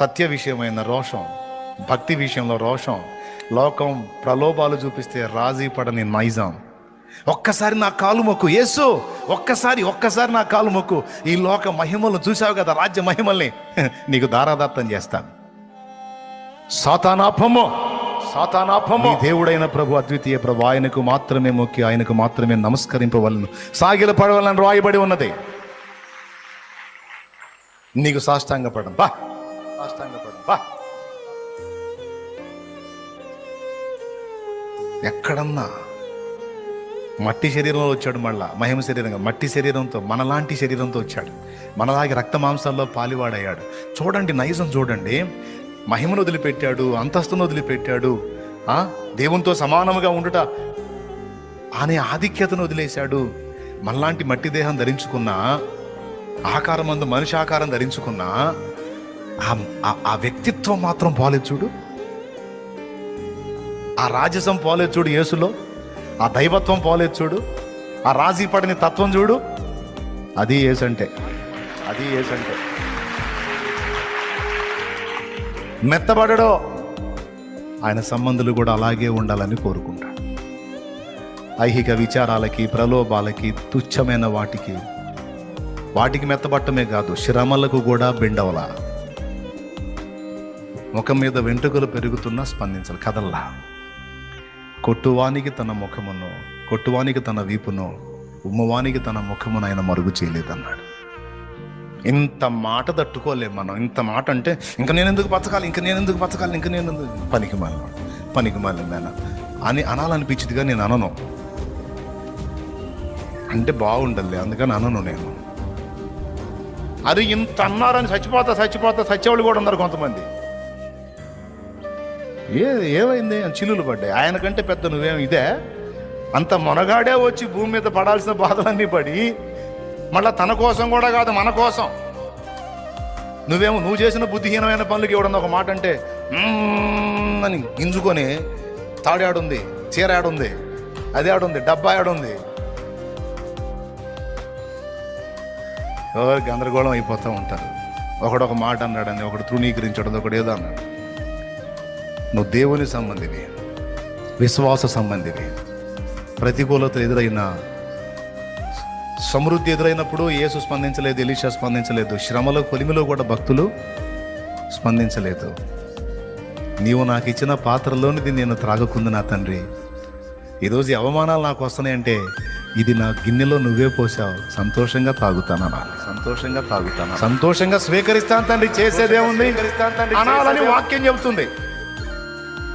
సత్య విషయమైన రోషం భక్తి విషయంలో రోషం లోకం ప్రలోభాలు చూపిస్తే రాజీ పడని నైజాం ఒక్కసారి నా కాలు మొక్కు యేసు ఒక్కసారి ఒక్కసారి నా కాలు మొక్కు. ఈ లోక మహిమలు చూసావు కదా రాజ్య మహిమల్ని. నీకు దారాదత్తం చేస్తాను సాతానాపము సాతానాపము దేవుడైన ప్రభు అద్వితీయ ప్రభు ఆయనకు మాత్రమే మొక్కి ఆయనకు మాత్రమే నమస్కరింపవలను. సాగిల పడవలను రాయబడి ఉన్నది. నీకు సాష్టాంగపడం బా. అష్టాంగపడు బా. ఎక్కడన్నా మట్టి శరీరంలో వచ్చాడు మళ్ళా మహిమ శరీరంగా. మట్టి శరీరంతో మనలాంటి శరీరంతో వచ్చాడు. మనలాగే రక్త మాంసాల్లో పాలివాడయ్యాడు. చూడండి నైజం చూడండి. మహిమను వదిలిపెట్టాడు అంతస్తును వదిలిపెట్టాడు ఆ? దేవునితో సమానముగా ఉండుట అనే ఆధిక్యతను వదిలేశాడు. మనలాంటి మట్టి దేహం ధరించుకున్న ఆకారం అందు మనిషి ఆకారం ధరించుకున్న ఆ- వ్యక్తిత్వం మాత్రం పోలేదు చూడు. ఆ రాజసం పోలేదు చూడు యేసులో. ఆ దైవత్వం పోలేదు చూడు. ఆ రాజీ పడిన తత్వం చూడు. అది ఏసంటే అది ఏసంటే మెత్తబడడో ఆయన సంబంధులు కూడా అలాగే ఉండాలని కోరుకుంటాడు. ఐహిక విచారాలకి ప్రలోభాలకి తుచ్చమైన వాటికి వాటికి మెత్తబట్టమే కాదు శ్రమలకు కూడా బెండవలా. ముఖం మీద వెంట్రుకలు పెరుగుతున్నా స్పందించాలి కదల్లా? కొట్టువానికి తన ముఖమును కొట్టువానికి తన వీపును ఉమ్మవానికి తన ముఖమును ఆయన మరుగు చేయలేదన్నాడు. ఇంత మాట తట్టుకోలేము మనం. ఇంత మాట అంటే ఇంకా నేను ఎందుకు బతకాలి? ఇంకా నేను ఎందుకు బతకాలి? ఇంకా నేను ఎందుకు పనికి మాలి పనికి మాలి అని అనాలనిపించిందిగా నేను అనను. అంటే బాగుండాలి అందుకని అనను నేను. అది ఇంత అన్నారని చచ్చిపోతా చచ్చిపోతా చచ్చేవాళ్ళు కూడా ఉన్నారు కొంతమంది. ఏ ఏమైంది? అని చిల్లులు పడ్డాయి. ఆయనకంటే పెద్ద నువ్వేం ఇదే? అంత మొనగాడే వచ్చి భూమి మీద పడాల్సిన బాధలన్నీ పడి మళ్ళా తన కోసం కూడా కాదు మన కోసం. నువ్వేమో నువ్వు చేసిన బుద్ధిహీనమైన పనులకి ఇవ్వడం ఒక మాట అంటే అని గింజుకొని తాడాడుంది చీర ఆడుంది అది ఆడుంది డబ్బా ఆడుంది. ఎవరు గందరగోళం అయిపోతూ ఉంటారు. ఒకడొక మాట అన్నాడని ఒకడు తృణీకరించడం ఒకడు ఏదో అన్నాడు. నువ్వు దేవుని సంబంధివి విశ్వాస సంబంధివి. ప్రతికూలతలు ఎదురైన సమృద్ధి ఎదురైనప్పుడు యేసు స్పందించలేదు ఎలీషా స్పందించలేదు శ్రమలో కొలిమిలో కూడా భక్తులు స్పందించలేదు. నీవు నాకు ఇచ్చిన పాత్రలోనిది నేను త్రాగకుంది నా తండ్రి? ఈరోజు అవమానాలు నాకు వస్తున్నాయంటే ఇది నా గిన్నెలో నువ్వే పోసావు సంతోషంగా తాగుతాను? అనాలి సంతోషంగా తాగుతాను? సంతోషంగా స్వీకరిస్తాను తండ్రి చేసేదేముంది అనాలని వాక్యం చెబుతుంది.